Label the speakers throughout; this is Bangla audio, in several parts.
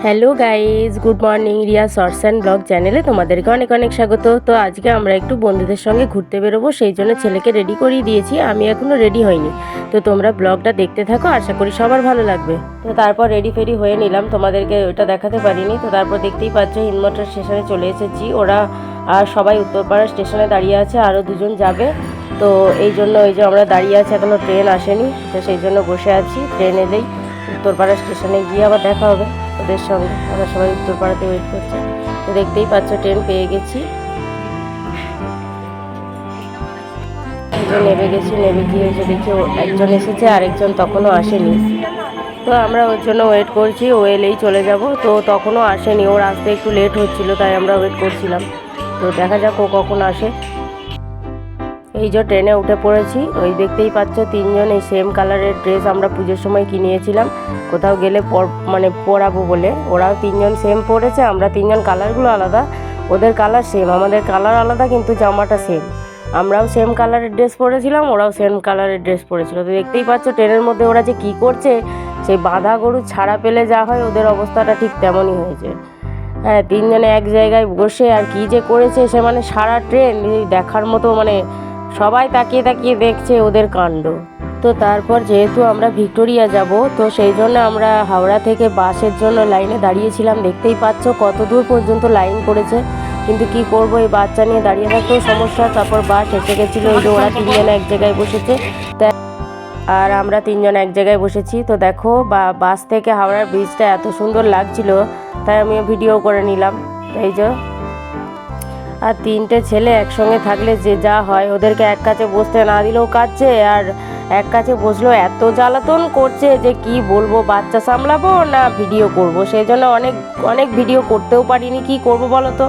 Speaker 1: Hello guys good morning Riya shorts and blog চ্যানেলে তোমাদেরকে অনেক অনেক স্বাগত। তো আজকে আমরা একটু বন্ধুদের সঙ্গে ঘুরতে বেরোবো, সেই জন্য ছেলেকে রেডি করিয়ে দিয়েছি, আমি এখনও রেডি হইনি। তো তোমরা ব্লগটা দেখতে থাকো, আশা করি সবার ভালো লাগবে। তো তারপর রেডি ফেডি হয়ে নিলাম, তোমাদেরকে ওটা দেখাতে পারিনি। তো তারপর দেখতেই পাচ্ছ হিনমোটর স্টেশনে চলে এসেছি। ওরা আর সবাই উত্তরপাড়া স্টেশনে দাঁড়িয়ে আছে আরও দুজন যাবে। তো এই জন্য ওই যে আমরা দাঁড়িয়ে আছি এখনও ট্রেন আসেনি। তো সেই জন্য বসে আছি ট্রেন এলেই উত্তরপাড়া স্টেশনে গিয়ে আবার দেখা হবে। ওদের সঙ্গে আমরা সবাই উত্তরপাড়াতে ওয়েট করছি। তো দেখতেই পাচ্ছ ট্রেন পেয়ে গেছি। নেমে গেছি, নেমে গিয়ে যে দেখি একজন এসেছে, আরেকজন তখনও আসেনি। তো আমরা ওর জন্য ওয়েট করছি, ও এলেই চলে যাব। তো তখনও আসেনি ওর আসতে একটু লেট হচ্ছিল, তাই আমরা ওয়েট করছিলাম। তো দেখা যাক ও কখন আসে। এই যে ট্রেনে উঠে পড়েছি, ওই দেখতেই পাচ্ছ তিনজন এই সেম কালারের ড্রেস আমরা পুজোর সময় কিনিয়েছিলাম। কোথাও গেলে পর মানে পরাবো বলে। ওরাও তিনজন সেম পরেছে, আমরা তিনজন কালারগুলো আলাদা। ওদের কালার সেম আমাদের কালার আলাদা, কিন্তু জামাটা সেম আমরাও সেম কালারের ড্রেস পরেছিলাম, ওরাও সেম কালারের ড্রেস পরেছিল। তো দেখতেই পাচ্ছ ট্রেনের মধ্যে ওরা যে কী করছে, সেই বাঁধা গরু ছাড়া পেলে যা হয়, ওদের অবস্থাটা ঠিক তেমনই হয়েছে। হ্যাঁ তিনজনে এক জায়গায় বসে আর কি যে করেছে, সে মানে সারা ট্রেন দেখার মতো মানে সবাই তাকিয়ে তাকিয়ে দেখছে ওদের কাণ্ড। তো তারপর যেহেতু আমরা ভিক্টোরিয়া যাব, তো সেই জন্য আমরা হাওড়া থেকে বাসের জন্য লাইনে দাঁড়িয়েছিলাম। দেখতেই পাচ্ছ কত দূর পর্যন্ত লাইন পড়েছে, কিন্তু কি করব, এই বাচ্চা নিয়ে দাঁড়িয়ে থাকতেও সমস্যা। তারপর বাস এসে গেছিল ওই যে ওরা তিনজন এক জায়গায় বসেছে। আর আমরা তিনজন এক জায়গায় বসেছি। তো দেখো, বা, বাস থেকে হাওড়ার ব্রিজটা এত সুন্দর লাগছিল, তাই আমি ভিডিও করে নিলাম। এই যে আর তিনটে ছেলে একসঙ্গে থাকলে যে যা হয়, ওদেরকে এক কাছে বসতে না দিলেও কাচ্ছে আর এক কাছে বসলেও এত জ্বালাতন করছে যে কি বলব, বাচ্চা সামলাবো না ভিডিও করব? সেই জন্য অনেক অনেক ভিডিও করতেও পারিনি, কি করব বলো তো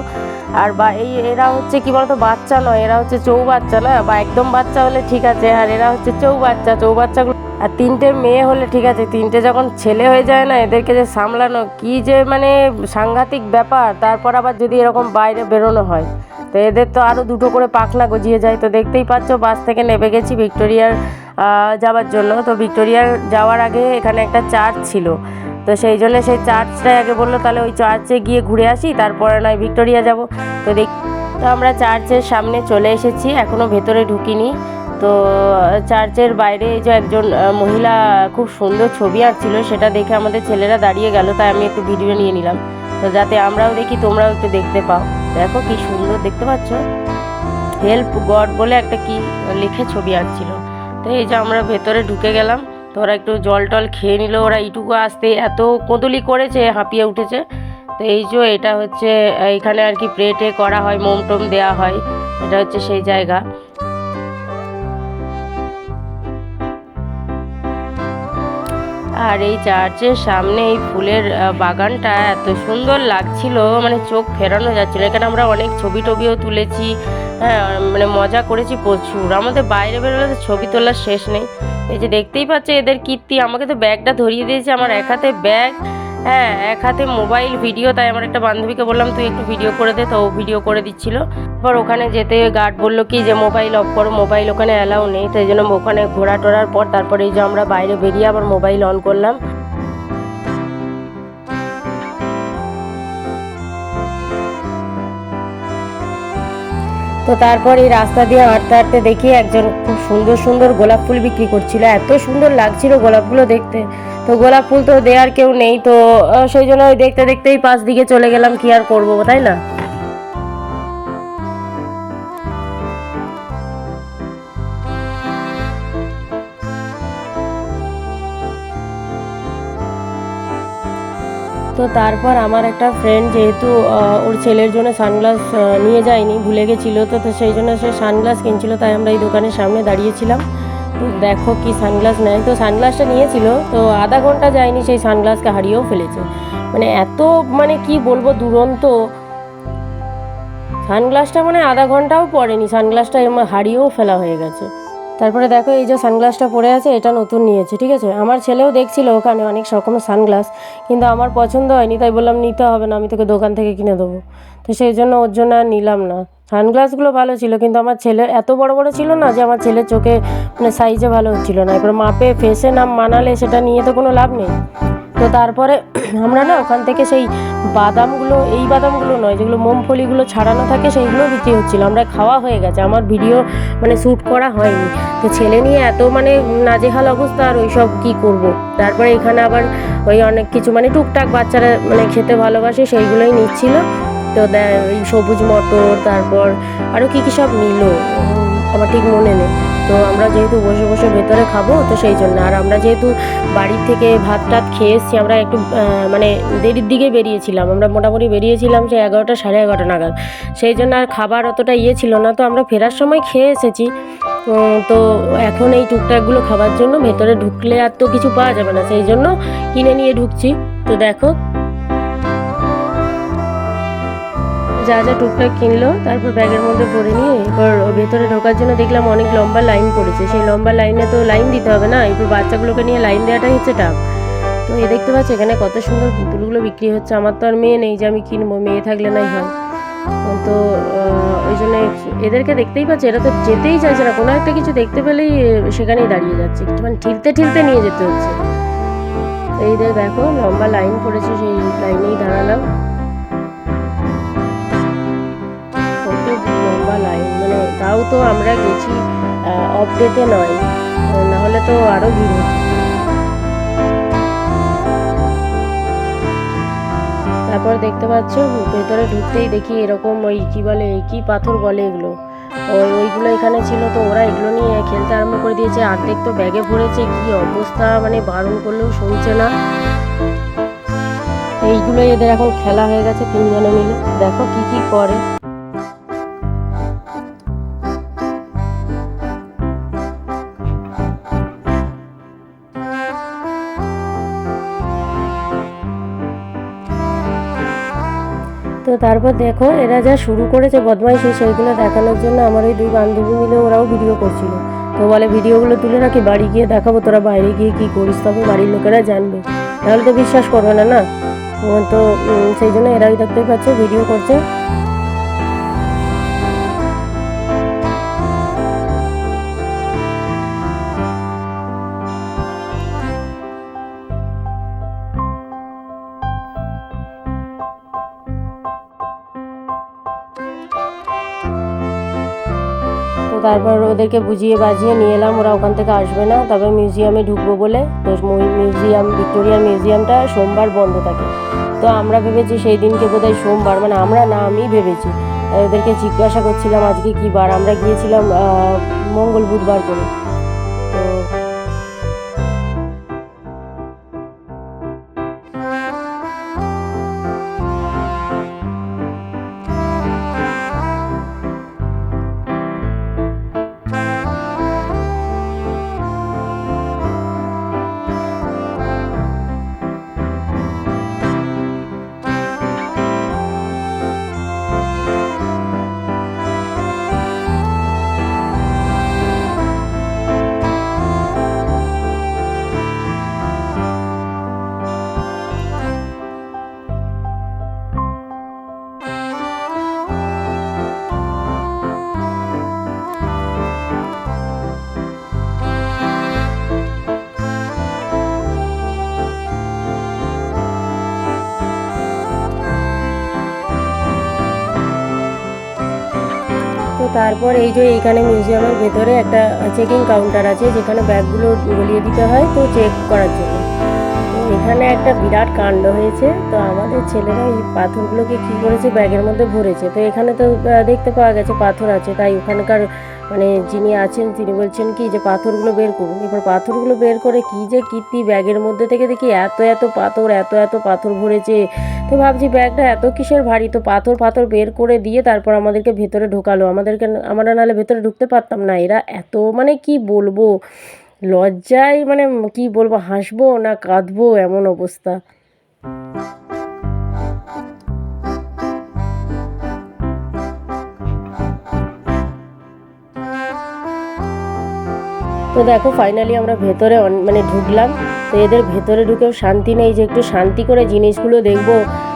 Speaker 1: আর বা, এই, এরা হচ্ছে কি বলতো, বাচ্চা নয়, এরা হচ্ছে চৌ বাচ্চা না? বা, একদম বাচ্চা হলে ঠিক আছে, আর এরা হচ্ছে চৌ বাচ্চা চৌ বাচ্চাগুলো আর তিনটে মেয়ে হলে ঠিক আছে, তিনটে যখন ছেলে হয়ে যায় না, এদেরকে যে সামলানো, কি যে মানে সাংঘাতিক ব্যাপার, তারপর আবার যদি এরকম বাইরে বেরোনো হয়। তো এদের তো আরও দুটো করে পাখনা গজিয়ে যায়। তো দেখতেই পাচ্ছ, বাস থেকে নেমে গেছি ভিক্টোরিয়ার যাওয়ার জন্য। তো ভিক্টোরিয়ার যাওয়ার আগে এখানে একটা চার্চ ছিল। তো সেই জন্য সেই চার্চটাই আগে বলল, তাহলে ওই চার্চে গিয়ে ঘুরে আসি, তারপরে নয় ভিক্টোরিয়া যাব। তো দেখ, তো আমরা চার্চের সামনে চলে এসেছি এখনও ভেতরে ঢুকিনি। তো চার্চের বাইরে এই যে একজন মহিলা খুব সুন্দর ছবি আঁকছিল, সেটা দেখে আমাদের ছেলেরা দাঁড়িয়ে গেল, তাই আমি একটু ভিডিও নিয়ে নিলাম। তো যাতে আমরাও দেখি, তোমরাও একটু দেখতে পাও। দেখো কি সুন্দর, দেখতে পাচ্ছ? হেল্প গড বলে একটা কি লিখে ছবি আঁকছিল। তো এই যে আমরা ভেতরে ঢুকে গেলাম, তো ওরা একটু জল টল খেয়ে নিল, ওরা এইটুকু আসতে এত কোদলি করেছে, হাঁপিয়ে উঠেছে। তো এই যে এটা হচ্ছে, এখানে আর কি প্লেটে করা হয় মোম টোম দেওয়া হয়, এটা হচ্ছে সেই জায়গা। আর এই চার্চের সামনে এই ফুলের বাগানটা এত সুন্দর লাগছিল মানে চোখ ফেরানো যাচ্ছিল। এখানে আমরা অনেক ছবি টবিও তুলেছি হ্যাঁ মানে মজা করেছি প্রচুর। আমাদের বাইরে বেরোলে তো ছবি তোলার শেষ নেই। এই যে দেখতেই পাচ্ছে, এদের কীর্তি, আমাকে তো ব্যাগটা ধরিয়ে দিয়েছে, আমার এক হাতে ব্যাগ। হ্যাঁ এক হাতে মোবাইল, ভিডিও, তাই আমার একটা বান্ধবীকে বললাম, তুই একটু ভিডিও করে দে। তো ও ভিডিও করে দিচ্ছিল। এবার ওখানে যেতে গার্ড বলল কি যে, মোবাইল অফ করো, মোবাইল ওখানে অ্যালাউ নেই। তাই জন্য ওখানে ঘোরা টোরার পর তারপরে এই যে আমরা বাইরে বেরিয়ে আবার মোবাইল অন করলাম। তো তারপর এই রাস্তা দিয়ে হাঁটতে হাঁটতে দেখি একজন খুব সুন্দর সুন্দর গোলাপ ফুল বিক্রি করছিল। এত সুন্দর লাগছিল গোলাপগুলো দেখতে। তো গোলাপ ফুল তো দেওয়ার কেউ নেই, তো সেই জন্য ওই দেখতে দেখতেই পাশ দিকে চলে গেলাম, কি আর করব তাই না? তো তারপর আমার একটা ফ্রেন্ড যেহেতু ওর ছেলের জন্য সানগ্লাস নিয়ে যায়নি, ভুলে গেছিল, তো সেই জন্য সে সানগ্লাস কিনছিল, তাই আমরা এই দোকানের সামনে দাঁড়িয়েছিলাম। দেখো কি সানগ্লাস নেয়। তো সানগ্লাসটা নিয়েছিল, তো আধা ঘণ্টা যায়নি সেই সানগ্লাসকে হারিয়েও ফেলেছে। মানে এত মানে কি বলব, দুরন্ত। সানগ্লাসটা মানে আধা ঘন্টাও পড়েনি সানগ্লাসটা হারিয়েও ফেলা হয়ে গেছে। তারপরে দেখো এই যে সানগ্লাসটা পরে আছে, এটা নতুন নিয়েছে, ঠিক আছে? আমার ছেলেও দেখছিল ওখানে অনেক রকমের সানগ্লাস কিন্তু আমার পছন্দ হয়নি, তাই বললাম, নিতে হবে না, আমি তোকে দোকান থেকে কিনে দেবো। তো সেই জন্য ওর জন্য আর নিলাম না। সানগ্লাসগুলো ভালো ছিল, কিন্তু আমার ছেলের এত বড় বড় ছিল না যে আমার ছেলের চোখে মানে সাইজে ভালো হচ্ছিল না। এবার মাপে ফেসে নাম মানালে সেটা নিয়ে তো কোনো লাভ নেই। তো তারপরে আমরা না ওখান থেকে সেই বাদামগুলো, এই বাদামগুলো নয়, যেগুলো মুমফলিগুলো ছাড়ানো থাকে সেইগুলো বিক্রি হচ্ছিল। আমরা খাওয়া হয়ে গেছে, আমার ভিডিও মানে শ্যুট করা হয়নি। তো ছেলে নিয়ে এত মানে নাজেহাল অবস্থা, আর ওইসব কী করব? তারপরে এখানে আবার ওই অনেক কিছু মানে টুকটাক বাচ্চারা মানে খেতে ভালোবাসে, সেইগুলোই নিচ্ছিল। তো ওই সবুজ মটর, তারপর আরও কী কী সব নিল। আমার ঠিক মনে নেই। তো আমরা যেহেতু বসে বসে ভেতরে খাব, তো সেই জন্য। আর আমরা যেহেতু বাড়ির থেকে ভাত টাত খেয়ে এসেছি, আমরা একটু মানে দেরির দিকে বেরিয়েছিলাম। আমরা মোটামুটি বেরিয়েছিলাম সেই এগারোটা, সাড়ে এগারোটা নাগাদ। সেই জন্য আর খাবার অতটা ইয়ে ছিল না। তো আমরা ফেরার সময় খেয়ে এসেছি। তো এখন এই টুকটাকগুলো খাবার জন্য ভেতরে ঢুকলে আর তো কিছু পাওয়া যাবে না। সেই জন্য কিনে নিয়ে ঢুকছি। তো দেখো যা যা টুকটাক কিনলো, তারপর ব্যাগের মধ্যে ভরে নিয়ে এরপর ভেতরে ঢোকার জন্য দেখলাম অনেক লম্বা লাইন পড়েছে। সেই লম্বা লাইনে তো লাইন দিতে হবে না, এরপর বাচ্চাগুলোকে নিয়ে লাইন দেওয়াটাই হচ্ছে টাফ তো এ দেখতে পাচ্ছ এখানে কত সুন্দর পুতুলগুলো বিক্রি হচ্ছে। আমার তো আর মেয়ে নেই যে আমি কিনবো, মেয়ে থাকলে নাই হয়। তো ওই জন্য এদেরকে দেখতেই পাচ্ছে, এরা তো যেতেই চাইছে না। কোনো একটা কিছু দেখতে পেলেই সেখানেই দাঁড়িয়ে যাচ্ছে। মানে ঠিলতে ঠিলতে নিয়ে যেতে হচ্ছে। এই দেখো, লম্বা লাইন পড়েছে, সেই লাইনেই দাঁড়ালাম। তো আমরা গেছি অফ ডেতে নয়। নাহলে তো আরও ভিড় হতো। তারপর দেখতে পাচ্ছ, ভেতরে ঢুকতেই দেখি এরকম ওই কি বলে, কি পাথর বলে এগুলো। ওই, ওইগুলো এখানে ছিল তো ওরা এগুলো নিয়ে খেলতে আরম্ভ করে দিয়েছে। অর্ধেক তো ব্যাগে ভরেছে, কি অবস্থা মানে বারণ করলেও শুনছে না। এইগুলোই এদের এখন খেলা হয়ে গেছে তিনজনে মিলে। দেখো কি কি করে। তো তারপর দেখো, এরা যা শুরু করেছে বদমাইশি, সেইগুলো দেখানোর জন্য আমার ওই দুই বান্ধবী মিলে ওরাও ভিডিও করছিল। তো বলে, ভিডিওগুলো তুলে রাখি, বাড়ি গিয়ে দেখাবো তোরা বাইরে গিয়ে কী করিস, তবে বাড়ির লোকেরা জানবে। তাহলে তো বিশ্বাস করবে না না? তো সেই জন্য এরাই দেখতে পাচ্ছে, ভিডিও করছে। তারপর ওদেরকে বুঝিয়ে বাজিয়ে নিয়ে এলাম, ওরা ওখান থেকে আসবে না। তবে মিউজিয়ামে ঢুকবো বলে তো মিউজিয়াম ভিক্টোরিয়া মিউজিয়ামটা সোমবার বন্ধ থাকে। তো আমরা ভেবেছি সেই দিনকে বোধহয় সোমবার মানে আমরা না আমি ভেবেছি। ওদেরকে জিজ্ঞাসা করছিলাম আজকে কী বার, আমরা গিয়েছিলাম মঙ্গল বুধবার করে। তারপর এই যে এইখানে মিউজিয়ামের ভেতরে একটা চেকিং কাউন্টার আছে, যেখানে ব্যাগগুলো গলিয়ে দিতে হয় তো চেক করার জন্য। এখানে একটা বিরাট কাণ্ড হয়েছে, তো আমাদের ছেলেরা এই পাথরগুলোকে কী করেছে, ব্যাগের মধ্যে ভরেছে। তো এখানে তো দেখতে পাওয়া গেছে পাথর আছে, তাই ওখানকার মানে যিনি আছেন, তিনি বলছেন কি যে পাথরগুলো বের করুন। এবার পাথরগুলো বের করে কি যে কীর্তি ব্যাগের মধ্যে থেকে দেখি এত এত পাথর, এত এত পাথর ভরেছে। তো ভাবছি ব্যাগটা এত কিসের ভারী, তো পাথর পাথর বের করে দিয়ে তারপর আমাদেরকে ভেতরে ঢোকালো। আমাদেরকে, আমরা নাহলে ভেতরে ঢুকতে পারতাম না। এরা এত মানে কি বলব? লজ্জায় মানে কি বলব, হাসবো না কাঁদবো এমন অবস্থা। তো দেখো ফাইনালি আমরা ভেতরে মানে ঢুকলাম। তো এদের ভেতরে ঢুকেও শান্তি নেই যে একটু শান্তি করে জিনিসগুলো দেখব।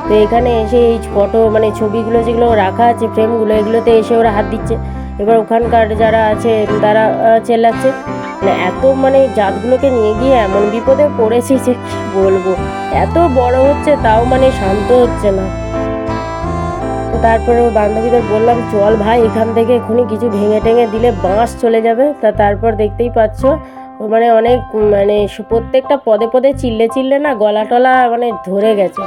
Speaker 1: তো এখানে এসে এই ফটো মানে ছবিগুলো যেগুলো রাখা আছে ফ্রেমগুলো এগুলোতে এসে ওরা হাত দিচ্ছে। এবার ওখানকার যারা আছে, তারা চেল্লাচ্ছে। এত মানে জাতগুলোকে নিয়ে গিয়ে এমন বিপদে পড়েছি যে কি বলব? এত বড় হচ্ছে, তাও মানে শান্ত হচ্ছে না। তো তারপরে বান্ধবীদের বললাম, চল ভাই, এখান থেকে এখনই কিছু ভেঙে টেঙে দিলে বাঁশ চলে যাবে। তা তারপর দেখতেই পাচ্ছ মানে অনেক মানে প্রত্যেকটা পদে পদে চিল্লে চিল্লে না গলা টলা মানে ধরে গেছে।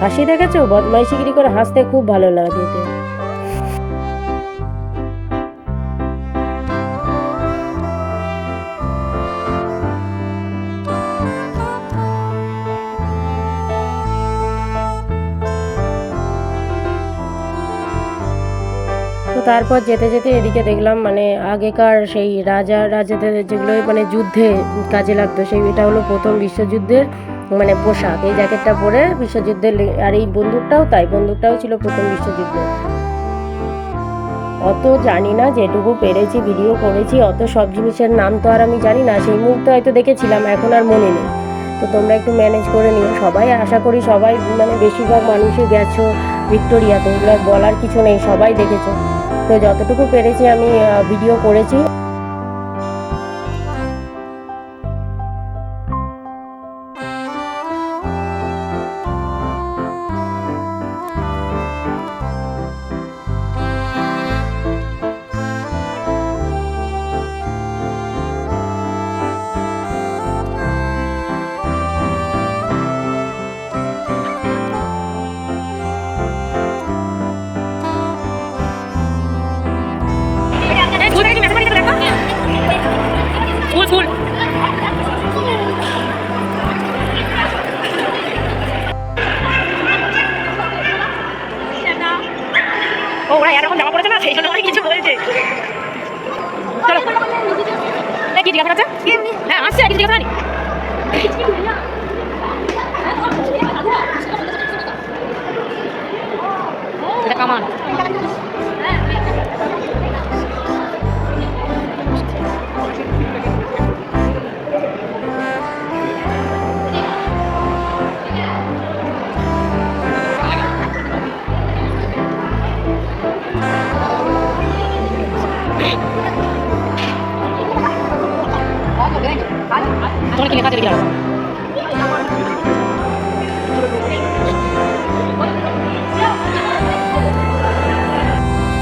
Speaker 1: হাসি দেখেছ? বদমাইশিগিরি করে হাসতে খুব ভালো লাগে তারপর যেতে যেতে এদিকে দেখলাম মানে আগেকার সেই রাজা, রাজাদের যেগুলো মানে যুদ্ধে কাজে লাগতো, সেই এটা হলো প্রথম বিশ্বযুদ্ধের মানে পোশাক। এই জ্যাকেটটা পরে বিশ্বযুদ্ধের আর এই বন্দুকটাও তাই, বন্দুকটাও ছিল প্রথম বিশ্বযুদ্ধে অত জানি না যেটুকু পেরেছি, ভিডিও করেছি, অত সব জিনিসের নাম তো আর আমি জানি না, সেই মুহূর্তে হয়তো দেখেছিলাম, এখন আর মনে নেই। তো তোমরা একটু ম্যানেজ করে নিও। সবাই আশা করি সবাই মানে বেশিরভাগ মানুষই গেছো, ভিক্টোরিয়াতে, এগুলো বলার কিছু নেই, সবাই দেখেছ। তো যতটুকু পেরেছি আমি ভিডিও করেছি।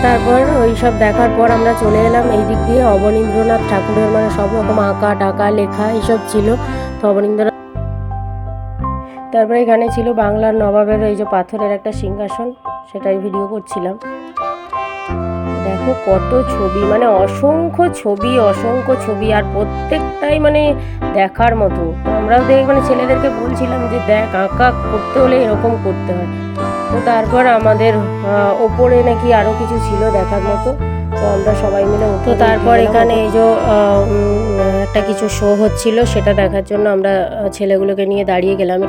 Speaker 1: তারপর ওই সব দেখার পর আমরা চলে এলাম। এই দিক দিয়ে অবনীন্দ্রনাথ ঠাকুরের মানে সব রকম আঁকা, টাকা, লেখা, এইসব ছিল। তো অবনীন্দ্রনাথ তারপরে এখানে ছিল বাংলার নবাবের এই যে পাথরের একটা সিংহাসন, সেটাই ভিডিও করছিলাম। দেখো কত ছবি মানে অসংখ্য ছবি অসংখ্য ছবি, আর প্রত্যেকটাই মানে দেখার মতো। আমরাও দেখ মানে ছেলেদেরকে বলছিলাম যে দেখ আঁকা করতে হলে এরকম করতে হয়। তো তারপর আমাদের আহ, ওপরে নাকি আরও কিছু ছিল দেখার মতো তো আমরা সবাই মিলে তো তারপর এখানে এই যে আহ, উম, একটা কিছু শো হচ্ছিল সেটা দেখার জন্য আমরা ছেলেগুলোকে নিয়ে দাঁড়িয়ে গেলাম।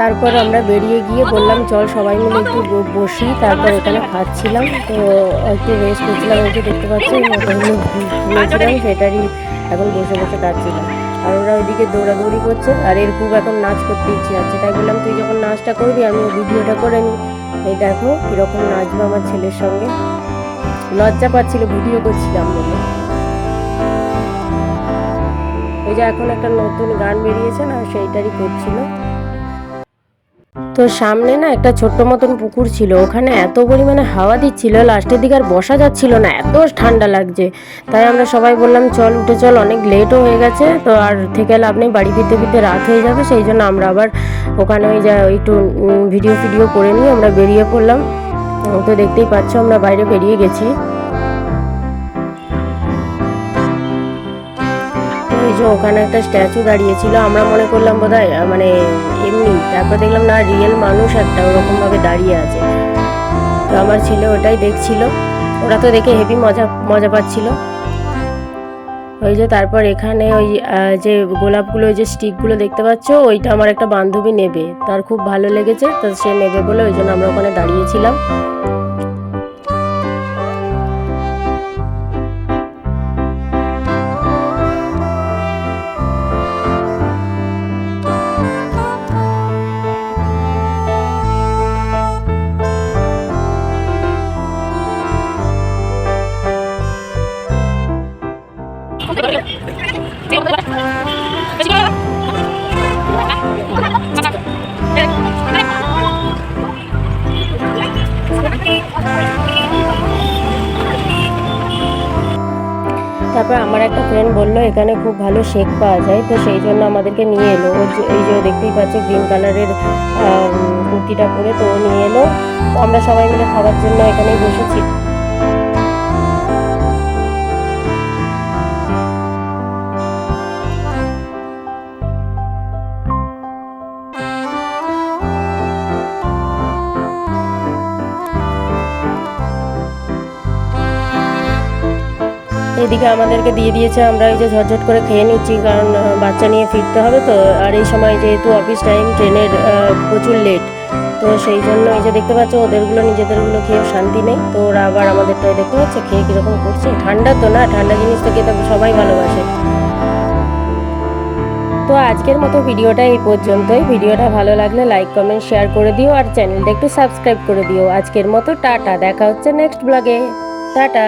Speaker 1: তারপর আমরা বেরিয়ে গিয়ে বললাম, চল সবাই মিলে একটু বসি। তারপর এখানে খাচ্ছিলাম। তো একটু রেস্ট করছিলাম এই যে দেখতে পাচ্ছি খুলেছিলাম সেটারই এখন বসে বসে খাচ্ছিলাম আর ওরা ওইদিকে দৌড়াদৌড়ি করছে, আর এর খুব এখন নাচ করতে ইচ্ছে আছে। তাই বললাম, তুই যখন নাচটা করবি আমি ভিডিওটা করে নিই। এই দেখো, কীরকম নাচবো আমার ছেলের সঙ্গে। লজ্জা পাচ্ছিল, ভিডিও করছিলাম বলে। ওই যে এখন একটা নতুন গান বেরিয়েছে না, সেইটারই করছিল। তো সামনে না একটা ছোট্ট মতন পুকুর ছিল। ওখানে এত পরিমাণে হাওয়া দিচ্ছিল, লাস্টের দিকে আর বসা যাচ্ছিল না। এত ঠান্ডা লাগছে। তাই আমরা সবাই বললাম, চল, উঠে চল, অনেক লেটও হয়ে গেছে, তো আর থেকে লাভ নেই, বাড়ি ফিরতে ফিরতে রাত হয়ে যাবে, সেই জন্য আমরা আবার ওখানে ওই যা একটু ভিডিও ফিডিও করে নিয়ে আমরা বেরিয়ে পড়লাম। তো দেখতেই পাচ্ছ, আমরা বাইরে বেরিয়ে গেছি। যে ওখানে একটা স্ট্যাচু দাঁড়িয়েছিল, আমরা মনে করলাম বোধ মানে এমনি। তারপর দেখলাম, না রিয়েল মানুষ একটা ওরকমভাবে দাঁড়িয়ে আছে। তো আমার ছেলে ওটাই দেখছিল। ওরা তো দেখে হেভি মজা মজা পাচ্ছিল। ওই যে তারপর এখানে ওই যে গোলাপগুলো, ওই যে স্টিকগুলো দেখতে পাচ্ছ, ওইটা আমার একটা বান্ধবী নেবে। তার খুব ভালো লেগেছে, তো সে নেবে বলে ওই জন্য আমরা ওখানে দাঁড়িয়েছিলাম। তারপর আমার একটা ফ্রেন্ড বলল, এখানে খুব ভালো শেক পাওয়া যায়। তো সেই জন্য আমাদেরকে নিয়ে এলো। এই যে দেখতেই পাচ্ছ গ্রিন কালারের কুর্তিটা পরে তো নিয়ে এলো। আমরা সবাই মিলে খাবার জন্য এখানে বসেছি। এদিকে আমাদেরকে দিয়ে দিয়েছে, আমরা এই যে ঝটঝট করে খেয়ে নিচ্ছি, কারণ বাচ্চা নিয়ে ফিরতে হবে তো। আর এই সময় যেহেতু অফিস টাইম ট্রেনের প্রচুর লেট তো সেই জন্য এই যে দেখতে পাচ্ছ, ওদেরগুলো, নিজেদেরগুলো খেয়েও শান্তি নেই। তো ওরা আবার আমাদেরটাই দেখতে পাচ্ছে, খেয়ে কীরকম করছে। ঠান্ডা তো না, ঠান্ডা জিনিস তো খেতে সবাই ভালোবাসে। তো আজকের মতো ভিডিওটা এই পর্যন্তই। ভিডিওটা ভালো লাগলে লাইক কমেন্ট শেয়ার করে দিও, আর চ্যানেলটা একটু সাবস্ক্রাইব করে দিও। আজকের মতো টাটা, দেখা হচ্ছে নেক্সট ব্লগে টাটা।